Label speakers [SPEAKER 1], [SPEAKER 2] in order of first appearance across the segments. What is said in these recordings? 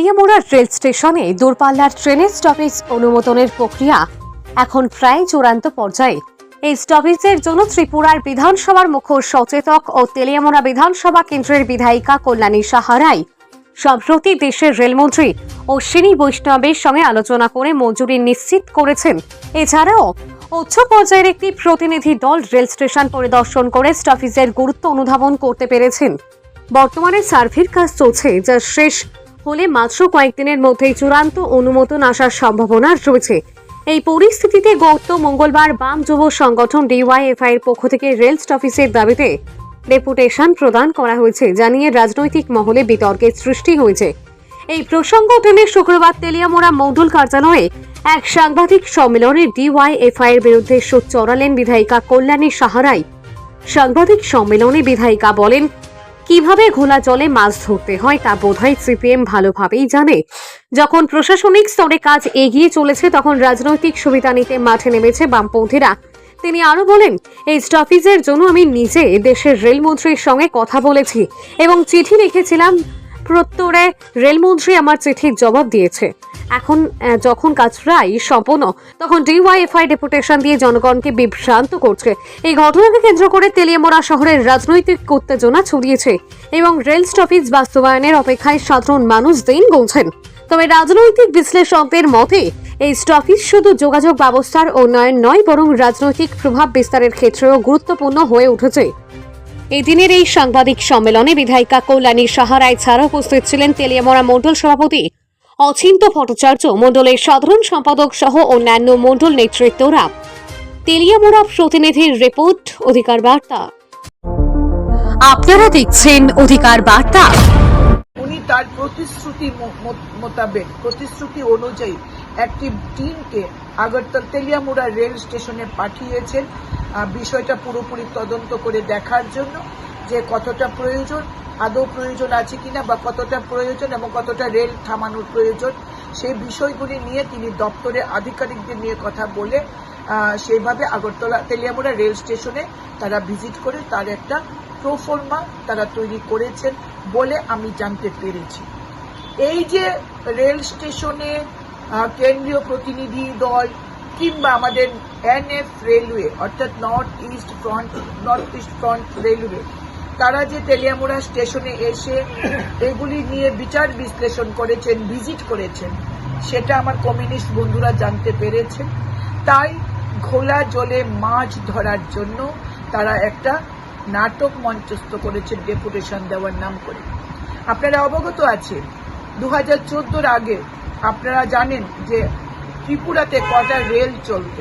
[SPEAKER 1] Teliamura rail স্টেশনে দূরপাল্লার ট্রেনের স্টপেজ অনুমোদনের প্রক্রিয়া এখন প্রায় চূড়ান্ত পর্যায়ে। এই স্টপেজের জন্য ত্রিপুরার বিধানসভার মুখ্য সচেতক ও তেলিয়ামোড়া বিধানসভা কেন্দ্রের বিধায়িকা কল্যাণী সাহারাই সম্প্রতি দেশের রেলমন্ত্রী অশ্বিনী বৈষ্ণবের সঙ্গে আলোচনা করে মঞ্জুরি নিশ্চিত করেছেন। এছাড়াও, উচ্চ পর্যায়ের একটি প্রতিনিধি দল রেল স্টেশন পরিদর্শন করে স্টপেজের গুরুত্ব অনুধাবন করতে পেরেছেন। বর্তমানে সার্ভের কাজ চলছে, যা শেষ হলে মাত্র কয়েকদিনের মধ্যেই চূড়ান্ত অনুমোদন আসার সম্ভাবনা রয়েছে। এই পরিস্থিতিতে গত মঙ্গলবার বাম যুব সংগঠন ডিওয়াইএফআই এর পক্ষ থেকে রেল স্টফিসের দাবিতে ডেপুটেশন প্রদান করা হয়েছে, জানিয়ে রাজনৈতিক মহলে বিতর্কের সৃষ্টি হয়েছে। এই প্রসঙ্গ টেনে শুক্রবার তেলিয়ামোড়া মৌডুল কার্যালয়ে এক সাংবাদিক সম্মেলনে ডিওয়াইএফআই এর বিরুদ্ধে সুদ চড়ালেন বিধায়িকা কল্যাণী সাহারাই। সাংবাদিক সম্মেলনে বিধায়িকা বলেন কীভাবে ঘোলা জলে মাছ ধরতে হয় তা বোধহয় সিপিএম ভালোভাবেই জানে। যখন প্রশাসনিক স্তরে কাজ এগিয়ে চলেছে, তখন রাজনৈতিক সুবিধা নিতে মাঠে নেমেছে বামপন্থীরা। তিনি আরও বলেন, এই স্টফিজের জন্য আমি নিজে দেশের রেলমন্ত্রীর সঙ্গে কথা বলেছি এবং চিঠি লিখেছিলাম প্রত্যরে রেলমন্ত্রী আমার চিঠির জবাব দিয়েছে। এখন যখন কাজ প্রায় সম্পন্ন, তখন ডিওয়াইএফআই ডেপুটেশন দিয়ে জনগণকে বিভ্রান্ত করছে। এই ঘটনাকে কেন্দ্র করে তেলিয়ামোড়া শহরের রাজনৈতিক উত্তেজনা ছড়িয়েছে এবং রেল স্টপেজ বাস্তবায়নের অপেক্ষায় সাধারণ মানুষ দিন গুনছেন। তবে রাজনৈতিক বিশ্লেষকদের মতে, এই স্টপেজ শুধু যোগাযোগ ব্যবস্থার উন্নয়ন নয়, বরং রাজনৈতিক প্রভাব বিস্তারের ক্ষেত্রেও গুরুত্বপূর্ণ হয়ে উঠেছে। এই দিনের এই সাংবাদিক সম্মেলনে বিধায়িকা কল্যাণী সাহারায় ছাড়া উপস্থিত ছিলেন তেলিয়ামোড়া মণ্ডল সভাপতি অচিন্ত ভট্টাচার্য, মণ্ডলের সাধারণ সম্পাদক সহ অন্যান্য মণ্ডল নেতৃত্বরা। তেলিয়ামোড়া প্রতিনিধির রিপোর্ট, অধিকার বার্তা। আপনারা দেখছেন অধিকার বার্তা।
[SPEAKER 2] উনি তার প্রতিশ্রুতি মোতাবেক, প্রতিশ্রুতি অনুযায়ী একটি টিমকে আগরতলা তেলিয়ামুড়া রেল স্টেশনে পাঠিয়েছেন। বিষয়টা পুরোপুরি তদন্ত করে দেখার জন্য যে কতটা প্রয়োজন, আদৌ প্রয়োজন আছে কিনা বা কতটা প্রয়োজন এবং কতটা রেল থামানোর প্রয়োজন, সেই বিষয়গুলি নিয়ে তিনি দপ্তরে আধিকারিকদের নিয়ে কথা বলে সেইভাবে আগরতলা তেলিয়ামুড়া রেল স্টেশনে তারা ভিজিট করে তার একটা প্রোফর্মা তারা তৈরি করেছেন বলে আমি জানতে পেরেছি। এই যে রেল স্টেশনে কেন্দ্রীয় প্রতিনিধি দল কিংবা আমাদের এনএফ রেলওয়ে, অর্থাৎ north east front, north east front railway, তারা যে তেলিয়ামুড়া স্টেশনে এসে এগুলি নিয়ে বিচার বিশ্লেষণ করেছেন, ভিজিট করেছেন, সেটা আমার কমিউনিস্ট বন্ধুরা জানতে পেরেছে। তাই ঘোলা জলে মাছ ধরার জন্য তারা একটা নাটক মঞ্চস্থ করেছে ডেপুটেশন দেওয়ার নাম করে। আপনারা অবগত আছেন দু হাজার আগে আপনারা জানেন যে ত্রিপুরাতে কটা রেল চলত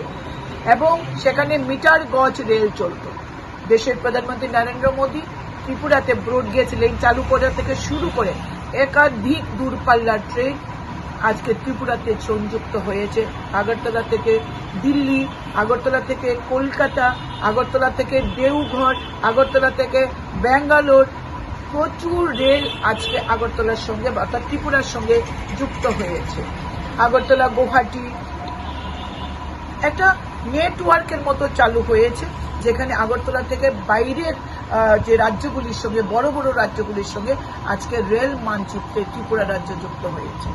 [SPEAKER 2] এবং সেখানে মিটার গজ রেল চলত। দেশের প্রধানমন্ত্রী নরেন্দ্র মোদী ত্রিপুরাতে ব্রডগেজ লেন চালু করা থেকে শুরু করে একাধিক দূরপাল্লার ট্রেন আজকে ত্রিপুরাতে সংযুক্ত হয়েছে। আগরতলা থেকে দিল্লি, আগরতলা থেকে কলকাতা, আগরতলা থেকে দেওঘর, আগরতলা থেকে ব্যাঙ্গালোর প্রচুর রেল আজকে আগরতলার সঙ্গে অর্থাৎ ত্রিপুরার সঙ্গে যুক্ত হয়েছে। আগরতলা, গুয়াহাটি, একটা নেটওয়ার্কের মতো চালু হয়েছে, যেখানে আগরতলা থেকে বাইরের যে রাজ্যগুলির সঙ্গে, বড় বড় রাজ্যগুলির সঙ্গে আজকে রেল মানচিত্রে ত্রিপুরা রাজ্য যুক্ত হয়েছে।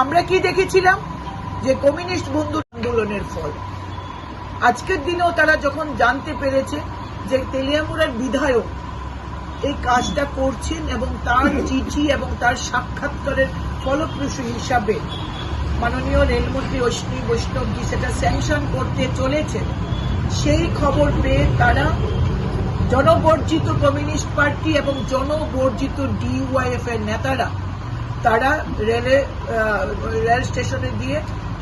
[SPEAKER 2] আমরা কি দেখেছিলাম? যে কমিউনিস্ট বন্ধু আন্দোলনের ফল। আজকের দিনেও তারা যখন জানতে পেরেছে যে তেলিয়ামুড়ার বিধায়ক এই কাজটা করছেন এবং তার চিঠি এবং তার সাক্ষাৎকারের ফলপ্রসূ হিসাবে মাননীয় রেলমন্ত্রী অশ্বিনী বৈষ্ণবজি সেটা স্যাংশন করতে চলেছেন। সেই খবর পেয়ে তারা জনবর্জিত কমিউনিস্ট পার্টি এবং জনবর্জিত ডিওয়াইএফ এর নেতারা তারা রেলে রেল স্টেশনে দিয়ে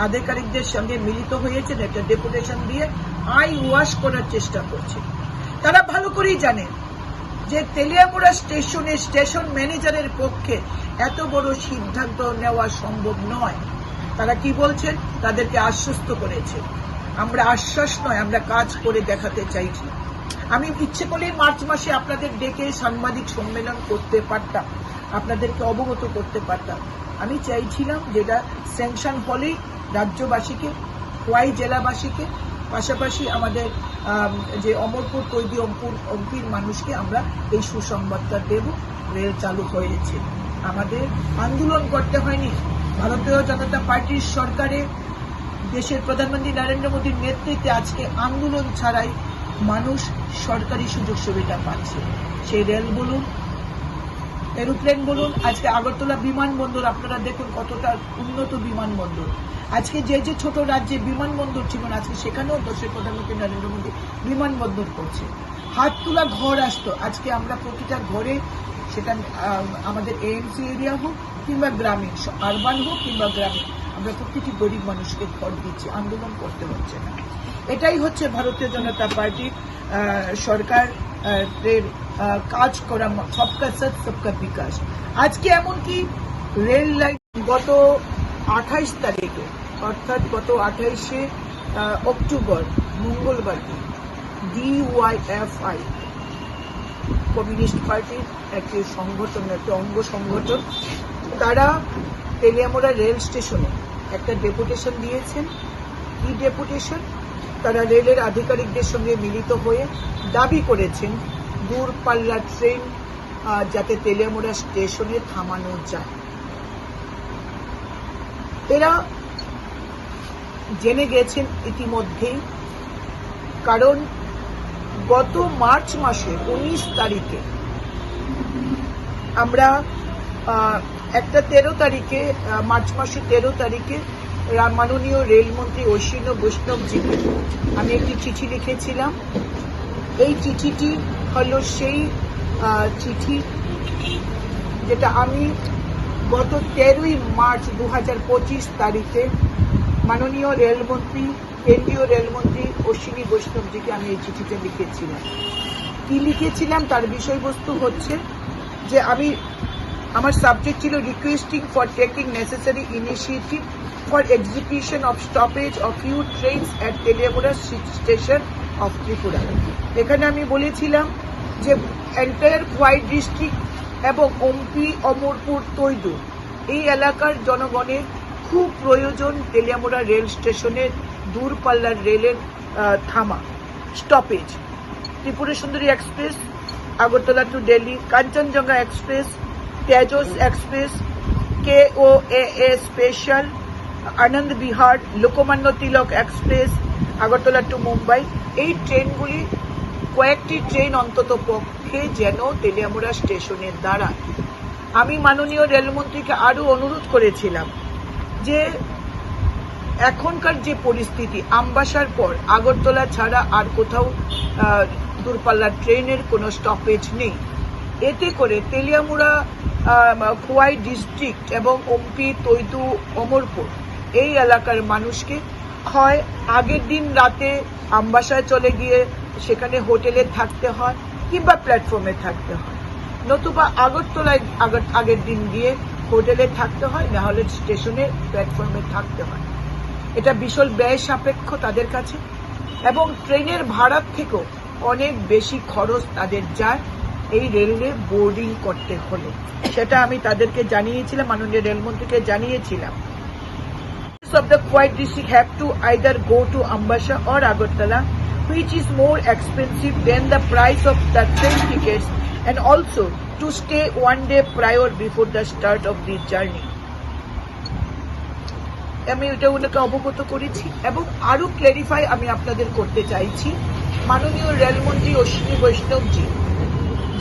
[SPEAKER 2] আধিকারিকদের সঙ্গে মিলিত হয়েছেন, একটা ডেপুটেশন দিয়ে আই ওয়াশ করার চেষ্টা করছে তারা ভালো করেই জানে যে তেলিয়ামুড়া স্টেশনে স্টেশন ম্যানেজারের পক্ষে এত বড় সিদ্ধান্ত নেওয়া সম্ভব নয়। তারা কি বলছেন? তাদেরকে আশ্বস্ত করেছে। আমরা আশ্বাস নয়, আমরা কাজ করে দেখাতে চাইছি। আমি ইচ্ছে করলেই মার্চ মাসে আপনাদের ডেকে সাংবাদিক সম্মেলন করতে পারতাম, আপনাদেরকে অবগত করতে পারতাম। আমি চাইছিলাম যেটা স্যাংশন হলেই রাজ্যবাসীকে, খোয়াই জেলাবাসীকে পাশাপাশি আমাদের আম, যে অমরপুর কৈদি অম্পুর অম্পির মানুষকে আমরা এই সুসংবাদটা দেব। রেল চালু হয়েছে। আমাদের আন্দোলন করতে হয়নি। ভারতীয় জনতা পার্টির সরকারে দেশের প্রধানমন্ত্রী নরেন্দ্র মোদীর নেতৃত্বে আজকে আন্দোলন ছাড়াই মানুষ সরকারি সুযোগ সুবিধা পাচ্ছে। সেই রেল বলুন এরোপ্লেন বলুন, আজকে আগরতলা বিমানবন্দর, আপনারা দেখুন কতটা উন্নত বিমানবন্দর। আজকে যে যে ছোট রাজ্যে বিমানবন্দর ছিল না, আজকে সেখানেও দেশের প্রধানমন্ত্রী নরেন্দ্র মোদী বিমানবন্দর করছে। হাত তোলা ঘর আসতো। আজকে আমরা প্রতিটা ঘরে সেটা আমাদের এএমসি এরিয়া হোক কিংবা গ্রামীণ আরবান হোক কিংবা গ্রামীণ আমরা প্রতিটি গরিব মানুষকে ঘর দিচ্ছি, আন্দোলন করতে হচ্ছে না। এটাই হচ্ছে ভারতীয় জনতা পার্টির সরকার কাজ করা সবকা সৎ সবকা বিকাশ। আজকে এমনকি রেল লাইন গত আঠাইশ তারিখে, অর্থাৎ গত আঠাইশে অক্টোবর, মঙ্গলবার ডিওয়াইএফআই কমিউনিস্ট পার্টির একটি সংগঠন, একটি অঙ্গ সংগঠন, তারা তেলিয়ামোড়া রেল স্টেশনে একটা ডেপুটেশন দিয়েছেন। কি ডেপুটেশন? তারা রেলের আধিকারিকদের সঙ্গে মিলিত হয়ে দাবি করেছেন, দূরপাল্লার ট্রেন যাতে তেলিয়ামোড়া স্টেশনে থামানো যায়। এরা জেনে গেছেন ইতিমধ্যেই, কারণ গত মার্চ মাসে উনিশ তারিখে আমরা একটা তেরো তারিখে মার্চ মাসের তেরো তারিখে মাননীয় রেলমন্ত্রী ঐশ্বন্য বৈষ্ণবজিকে আমি একটি চিঠি লিখেছিলাম। এই চিঠিটি হলো সেই চিঠি যেটা আমি গত তেরোই মার্চ দু পঁচিশ তারিখে মাননীয় রেলমন্ত্রী, কেন্দ্রীয় রেলমন্ত্রী অশ্বিনী বৈষ্ণবজিকে আমি এই চিঠিতে লিখেছিলাম। কি লিখেছিলাম তার বিষয়বস্তু হচ্ছে যে আমি আমার সাবজেক্ট ছিল requesting for taking necessary initiative for execution of stoppage of U trains at Teliamura station of Tripura এখানে আমি বলেছিলাম যে এন্টায়ার খোয়াই ডিস্ট্রিক্ট এবং ওমপি অমরপুর তৈদু এই এলাকার জনগণের খুব প্রয়োজন তেলিয়ামুড়া রেল স্টেশনের দূরপাল্লার রেলের থামা stoppage Tripura Sundari express Agartala to Delhi Kanchenjunga express Tejas express কে ও এ special Anand Vihar Lokmanya Tilak express Agartala to Mumbai এই ট্রেনগুলি কয়েকটি ট্রেন অন্তত পক্ষে যেন তেলিয়ামুড়া স্টেশনে দাঁড়ায়। আমি মাননীয় রেলমন্ত্রীকে আরও অনুরোধ করেছিলাম যে এখনকার যে পরিস্থিতি, আমবাসার পর আগরতলা ছাড়া আর কোথাও দূরপাল্লার ট্রেনের কোনো স্টপেজ নেই। এতে করে তেলিয়ামুড়া খোয়াই ডিস্ট্রিক্ট এবং ওমপি, তৈতু অমরপুর এই এলাকার মানুষকে হয় আগের দিন রাতে আমবাসায় চলে গিয়ে সেখানে হোটেলে থাকতে হয় কিংবা প্ল্যাটফর্মে থাকতে হয়। নতুবা আগরতলায় আগর- আগের দিন গিয়ে হোটেলে থাকতে হয় না হলে স্টেশনে প্ল্যাটফর্মে থাকতে হয়। এটা বিশাল ব্যয় সাপেক্ষ তাদের কাছে এবং ট্রেনের ভাড়ার থেকেও অনেক বেশি খরচ তাদের যায়। এই রেলে বোর্ডিং করতে হলে সেটা আমি তাদেরকে জানিয়েছিলাম মাননীয় রেলমন্ত্রীকে জানিয়েছিলাম of the Kuwait district have to either go to Ambasha or Agartala, which is more expensive than the price of the train tickets, and also to stay one day prior before the start of the journey. আমি এটা ওনাকে অবগত করেছি এবং আরও ক্লেরিফাই আমি আপনাদের করতে চাইছি মাননীয় রেলমন্ত্রী অশ্বিনী বৈষ্ণবজি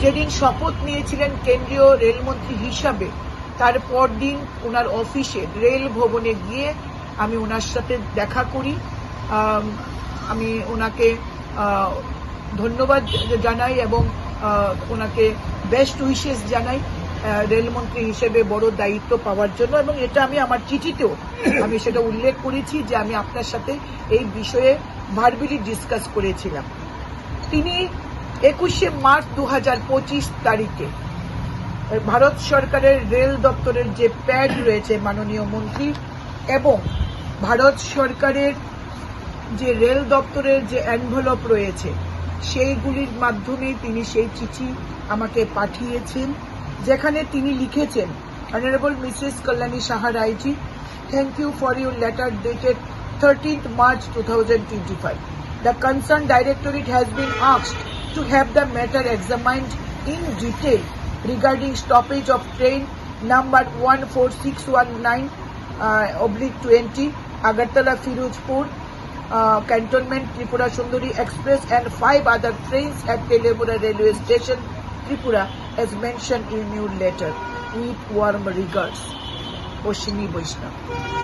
[SPEAKER 2] যেদিন শপথ নিয়েছিলেন কেন্দ্রীয় রেলমন্ত্রী হিসাবে, তার পরদিন ওনার অফিসে রেল ভবনে গিয়ে আমি ওনার সাথে দেখা করি। আমি ওনাকে ধন্যবাদ জানাই এবং ওনাকে বেস্ট উইশেস জানাই রেলমন্ত্রী হিসেবে বড় দায়িত্ব পাওয়ার জন্য এবং এটা আমি আমার চিঠিতেও আমি সেটা উল্লেখ করেছি যে আমি আপনার সাথে এই বিষয়ে ভার্বিলি ডিসকাস করেছিলাম। তিনি একুশে মার্চ দু হাজার পঁচিশ তারিখে। ভারত সরকারের রেল দপ্তরের যে প্যাড রয়েছে মাননীয় মন্ত্রী, এবং ভারত সরকারের যে রেল দপ্তরের যে অ্যানভেলপ রয়েছে, সেইগুলির মাধ্যমে তিনি সেই চিঠি আমাকে পাঠিয়েছেন, যেখানে তিনি লিখেছেন honourable Mrs Kalyani Saha Roy ji thank you for your letter dated thirteenth March two thousand twenty five the concern directorate has been asked to have the matter examined in detail regarding stoppage of train number 14619 uh, oblique 20 Agartala Firozpur uh, Cantonment Tripura Sundari Express and five other trains at Telemura Railway Station Tripura as mentioned in your letter. With warm regards Oshini Vaishnav